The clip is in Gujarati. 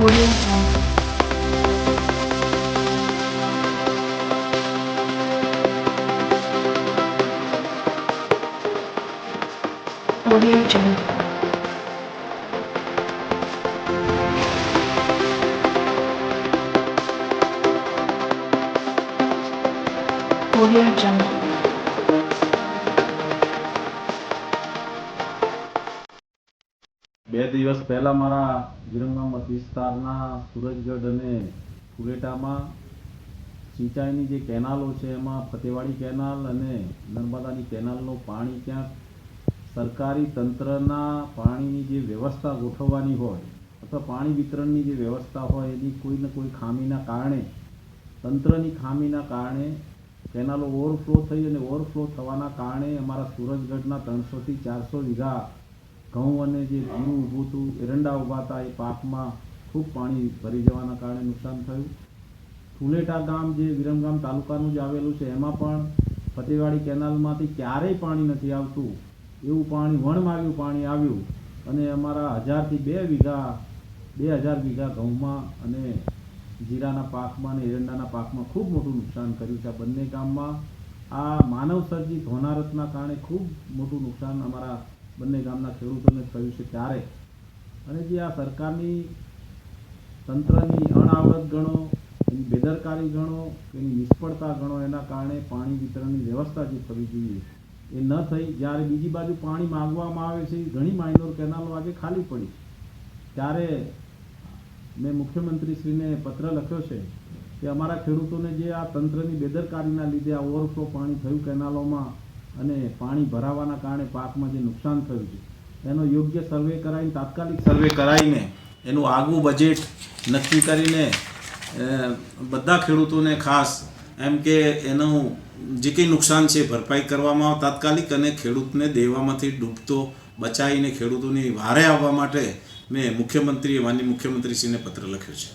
머리에 머리에 좀 머리에 좀 બે દિવસ પહેલા મારા વિરંગામ વિસ્તારના સુરજગઢ અને ફુલેટામાં સિંચાઈની જે કેનાલો છે, એમાં ફતેવાડી કેનાલ અને નર્મદાની કેનાલનું પાણી ક્યાંક સરકારી તંત્રના પાણીની જે વ્યવસ્થા ગોઠવવાની હોય અથવા પાણી વિતરણની જે વ્યવસ્થા હોય, એની કોઈ ને કોઈ ખામીના કારણે, તંત્રની ખામીના કારણે કેનાલો ઓવરફ્લો થઈ અને ઓવરફ્લો થવાના કારણે અમારા સુરજગઢના ત્રણસોથી ચારસો વીઘા ઘઉં અને જે જીરું ઊભું હતું એરંડા ઊભા હતા, એ પાકમાં ખૂબ પાણી ભરી જવાના કારણે નુકસાન થયું. ફુલેટા ગામ જે વિરમગામ તાલુકાનું જ આવેલું છે, એમાં પણ ફતેવાડી કેનાલમાંથી ક્યારેય પાણી નથી આવતું. એવું પાણી વણમાવ્યું પાણી આવ્યું. અને અમારા હજારથી બે વીઘા, બે હજાર વીઘા ઘઉંમાં અને જીરાના પાકમાં અને એરંડાના પાકમાં ખૂબ મોટું નુકસાન કર્યું છે. આ બંને ગામમાં આ માનવ સર્જિત હોનારતના કારણે ખૂબ મોટું નુકસાન અમારા બંને ગામના ખેડૂતોને થયું છે ત્યારે. અને જે આ સરકારની તંત્રની અણાવડત ગણો, એની બેદરકારી ગણો, એની નિષ્ફળતા ગણો, એના કારણે પાણી વિતરણની વ્યવસ્થા જે થવી જોઈએ, એ ન થઈ, જ્યારે બીજી બાજુ પાણી માંગવામાં આવે છે ઘણી માઇનોર કેનાલો આજે ખાલી પડી. ત્યારે મેં મુખ્યમંત્રીશ્રીને પત્ર લખ્યો છે કે અમારા ખેડૂતોને જે આ તંત્રની બેદરકારીના લીધે આ ઓવરફ્લો પાણી થયું કેનાલોમાં અને પાણી ભરાવાના કારણે પાકમાં જે નુકસાન થયું છે એનો યોગ્ય સર્વે કરાવીને, તાત્કાલિક સર્વે કરાવીને, એનું આગવું બજેટ નક્કી કરીને બધા ખેડૂતોને ખાસ, એમ કે એનું જે કંઈ નુકસાન છે ભરપાઈ કરવામાં તાત્કાલિક અને ખેડૂતને દેવામાંથી ડૂબતો, બચાવીને ખેડૂતોની વારે આવવા માટે મેં મુખ્યમંત્રી માનનીય મુખ્યમંત્રીશ્રીને પત્ર લખ્યો છે.